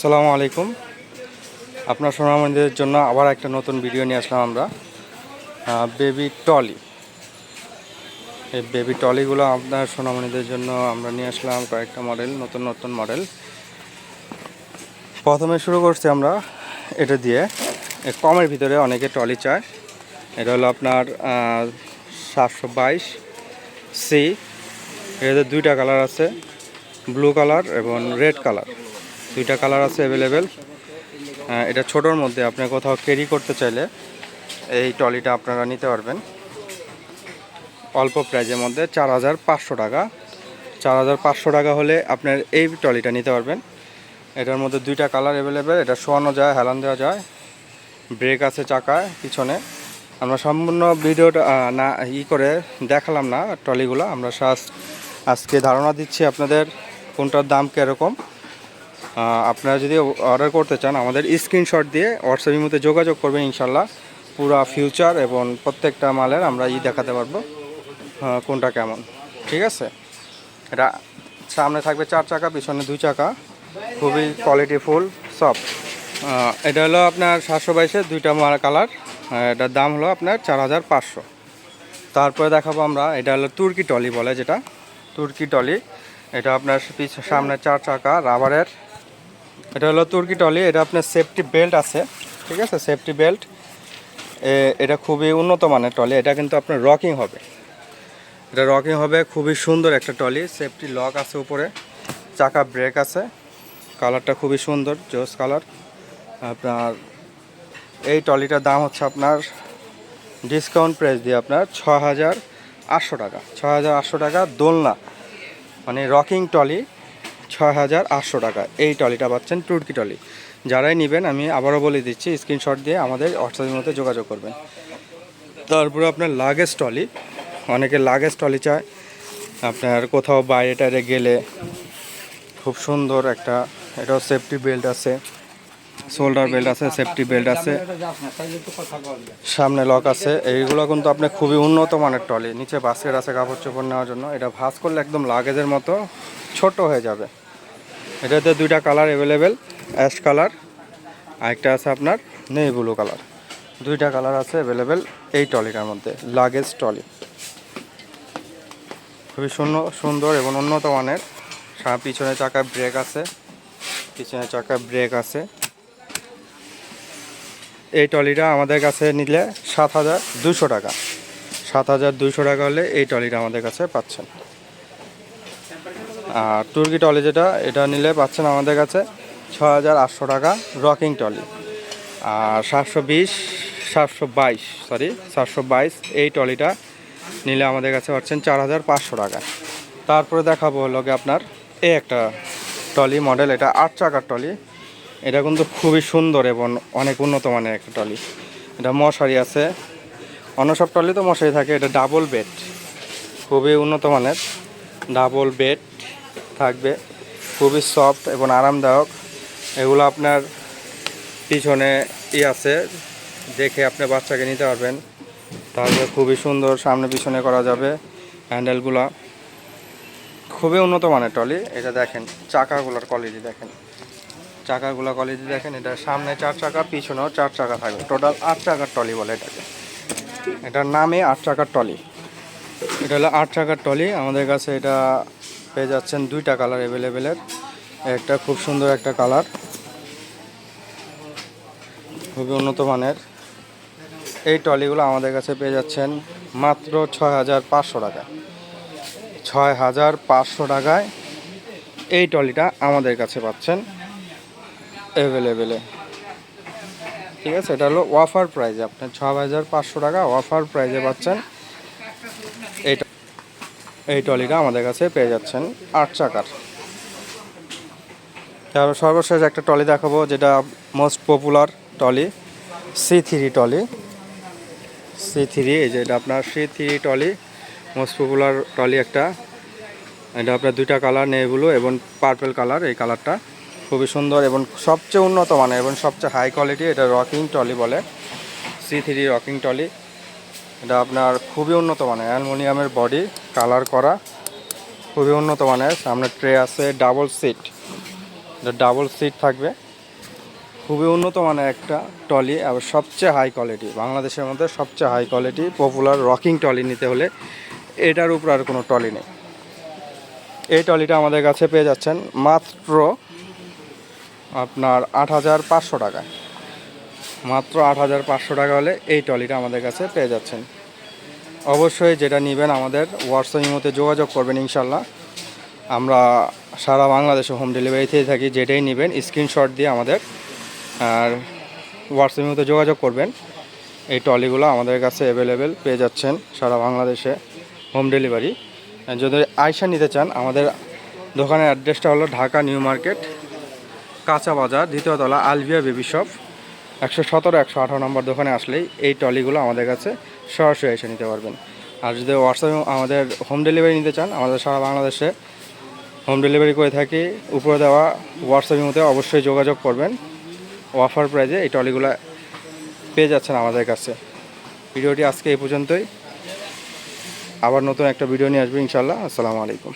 সালামু আলাইকুম। আপনার সোনামন্দিরের জন্য আবার একটা নতুন ভিডিও নিয়ে আসলাম আমরা। Baby trolley. এই বেবি টলিগুলো আপনার সোনামণিদের জন্য আমরা নিয়ে আসলাম কয়েকটা মডেল, নতুন নতুন মডেল। প্রথমে শুরু করছি আমরা এটা দিয়ে। কমের ভিতরে অনেকে টলি চায়। এটা হলো আপনার সাতশো বাইশ সি। এটাতে দুইটা কালার আছে, ব্লু কালার এবং রেড কালার। দুইটা কালার আছে অ্যাভেলেবেল এটা ছোটোর মধ্যে, আপনি কোথাও ক্যারি করতে চাইলে এই ট্রলিটা আপনারা নিতে পারবেন। অল্প প্রাইজের মধ্যে চার হাজার পাঁচশো টাকা। চার হাজার পাঁচশো টাকা হলে আপনার এই ট্রলিটা নিতে পারবেন। এটার মধ্যে দুইটা কালার অ্যাভেলেবেল এটা শোয়ানো যায়, হেলান দেওয়া যায়। ব্রেক আছে চাকায়, পিছনে। আমরা সম্পূর্ণ ভিডিওটা না, ই করে দেখালাম না ট্রলিগুলো। আমরা আজকে ধারণা দিচ্ছি আপনাদের কোনটার দাম কীরকম। আপনারা যদি অর্ডার করতে চান, আমাদের স্ক্রিনশট দিয়ে হোয়াটসঅ্যাপের মধ্যে যোগাযোগ করবেন ইনশাল্লাহ পুরা ফিউচার এবং প্রত্যেকটা মালের আমরা ই দেখাতে পারব কোনটা কেমন। ঠিক আছে? এটা সামনে থাকবে চার চাকা, পিছনে দুই চাকা। খুবই কোয়ালিটি ফুল সব এটা হলো আপনার সাতশো বাইশে দুইটা মাল কালার। এটার দাম হলো আপনার চার হাজার পাঁচশো। তারপরে দেখাবো আমরা, এটা হলো তুর্কি টলি বলে যেটা। তুর্কি টলি, এটা আপনার সামনে চার চাকা, রাবারের এটা হলো তুর্কি টলি এটা আপনার সেফটি বেল্ট আছে, ঠিক আছে? সেফটি বেল্ট এটা খুবই উন্নত মানের টলি এটা কিন্তু আপনার রকিং হবে। এটা রকিং হবে, খুবই সুন্দর একটা টলি সেফটি লক আছে উপরে, চাকা ব্রেক আছে কালারটা খুবই সুন্দর, জোস কালার আপনার, এই টলিটার দাম হচ্ছে আপনার ডিসকাউন্ট প্রাইস দিয়ে আপনার ছ হাজার আটশো টাকা ছ হাজার আটশো টাকা দোলনা মানে রকিং টলি ছয় হাজার আটশো টাকা। এই টলিটা পাচ্ছেন টুর্কি টলি যারাই নেবেন, আমি আবারও বলে দিচ্ছি স্ক্রিনশট দিয়ে আমাদের হোয়াটসঅ্যাপের মধ্যে যোগাযোগ করবেন। তারপরে আপনার লাগেজ টলি অনেকে লাগেজ টলি চায়। আপনার কোথাও বাইরে টাইরে গেলে খুব সুন্দর একটা, এটাও সেফটি বেল্ট আছে। শোল্ডার বেল্ট আছে সেফটি বেল্ট আছে। সামনে লক আছে। এইগুলো কিন্তু আপনার খুবই উন্নত মানের টলি নিচে বাস্কেট আছে কাপড় চোপড় নেওয়ার জন্য। এটা ভাঁজ করলে একদম লাগেজের মতো ছোট হয়ে যাবে। এটাতে দুইটা কালার অ্যাভেলেবেল অ্যাশ কালার আরেকটা আছে আপনার নেই ব্লু কালার দুইটা কালার আছে অ্যাভেলেবেল এই টলিটার মধ্যে লাগেজ টলি খুবই সুন্দর সুন্দর এবং উন্নত মানের। সা- পিছনে চাকা ব্রেক আছে, পিছনে চাকা ব্রেক আছে। এই টলিটা আমাদের কাছে নিলে সাত হাজার দুশো টাকা। সাত হাজার দুশো টাকা হলে এই টলিটা আমাদের কাছে পাচ্ছেন। আর তুর্কি টলি যেটা, এটা নিলে পাচ্ছেন আমাদের কাছে ছ হাজার আটশো টাকা রকিং টলি আর সাতশো বিশ, সাতশো বাইশ সরি সাতশো বাইশ, এই টলিটা নিলে আমাদের কাছে পাচ্ছেন চার হাজার পাঁচশো টাকা। তারপরে দেখাবো হলো আপনার এই একটা টলি মডেল, এটা আট চাকার টলি এটা কিন্তু খুবই সুন্দর এবং অনেক উন্নত মানের একটা টলি এটা মশারি আছে। অন্য সব টলি তো মশারি থাকে, এটা ডাবল বেড খুবই উন্নত মানের ডাবল বেড থাকবে। খুবই সফট এবং আরামদায়ক। এগুলো আপনার পিছনে ই আছে, দেখে আপনি বাচ্চাকে নিতে পারবেন। তাহলে খুবই সুন্দর সামনে পিছনে করা যাবে হ্যান্ডেলগুলা। খুবই উন্নত মানের টলি এটা দেখেন, চাকাগুলোর কোয়ালিটি দেখেন। চাকাগুলো কোয়ালিটি দেখেন, এটা সামনে চার চাকা, পিছনেও চার চাকা থাকবে। টোটাল আট চাকার টলি বলে এটাকে। এটার নামে আট চাকার টলি এটা হলো আট চাকার টলি আমাদের কাছে এটা পেয়ে যাচ্ছেন দুইটা কালার অ্যাভেলেবেলের একটা খুব সুন্দর একটা কালার। খুবই উন্নত মানের। এই টলিগুলো আমাদের কাছে পেয়ে যাচ্ছেন মাত্র ছয় হাজার পাঁচশো টাকা। ছয় হাজার পাঁচশো টাকায় এই টলিটা আমাদের কাছে পাচ্ছেন অ্যাভেলেবেলে ঠিক আছে, এটা হলো অফার প্রাইজে আপনার ছ হাজার পাঁচশো টাকা অফার প্রাইজে পাচ্ছেন। এই টলিটা আমাদের কাছে পেয়ে যাচ্ছেন আট চাকার। তারপর সর্বশেষ একটা টলি দেখাবো, যেটা most popular trolley C three trolley C three এই যে এটা আপনার C three trolley most popular trolley একটা। এটা আপনার দুইটা কালার নেভুলো এবং পার্পেল কালার এই কালারটা খুবই সুন্দর এবং সবচেয়ে উন্নত মানের এবং সবচেয়ে হাই কোয়ালিটি এটা রকিং টলি বলে। সি থ্রি রকিং টলি এটা আপনার খুবই উন্নত মানের, অ্যালুমিনিয়ামের বডি কালার করা। খুবই উন্নত মানের। সামনে ট্রে আছে, ডাবল সিট। ডাবল সিট থাকবে। খুবই উন্নত মানের একটা টলি এবং সবচেয়ে হাই কোয়ালিটি। বাংলাদেশের মধ্যে সবচেয়ে high quality popular rocking trolley নিতে হলে এটার উপর আর কোনো টলি নেই। এই টলিটা আমাদের কাছে পেয়ে যাচ্ছেন মাত্র আপনার আট হাজার পাঁচশো টাকায়। মাত্র আট হাজার পাঁচশো টাকা হলে এই টলিটা আমাদের কাছে পেয়ে যাচ্ছেন। অবশ্যই যেটা নেবেন আমাদের হোয়াটসঅ্যাপ ইমোতে যোগাযোগ করবেন ইনশাল্লাহ আমরা সারা বাংলাদেশে হোম ডেলিভারিতেই থাকি, যেটাই নেবেন স্ক্রিনশট দিয়ে আমাদের, আর হোয়াটসঅ্যাপ ইমোতে যোগাযোগ করবেন। এই টলিগুলো আমাদের কাছে অ্যাভেলেবেল পেয়ে যাচ্ছেন সারা বাংলাদেশে হোম ডেলিভারি যদি আয়সা নিতে চান, আমাদের দোকানের অ্যাড্রেসটা হলো ঢাকা নিউ মার্কেট, কাঁচা বাজার দ্বিতীয়তলা আলভিয়া বেবি শপ একশো সতেরো, একশো আঠারো নম্বর দোকানে আসলেই এই টলিগুলো আমাদের কাছে সরাসরি এসে নিতে পারবেন। আর যদি হোয়াটসঅ্যাপে আমাদের হোম ডেলিভারি নিতে চান, আমাদের সারা বাংলাদেশে হোম ডেলিভারি করে থাকি, উপরে দেওয়া হোয়াটসঅ্যাপের মধ্যে অবশ্যই যোগাযোগ করবেন। অফার প্রাইজে এই টলিগুলো পেয়ে যাচ্ছেন আমাদের কাছে। ভিডিওটি আজকে এই পর্যন্তই। আবার নতুন একটা ভিডিও নিয়ে আসবে ইনশাল্লাহ আসসালামু আলাইকুম।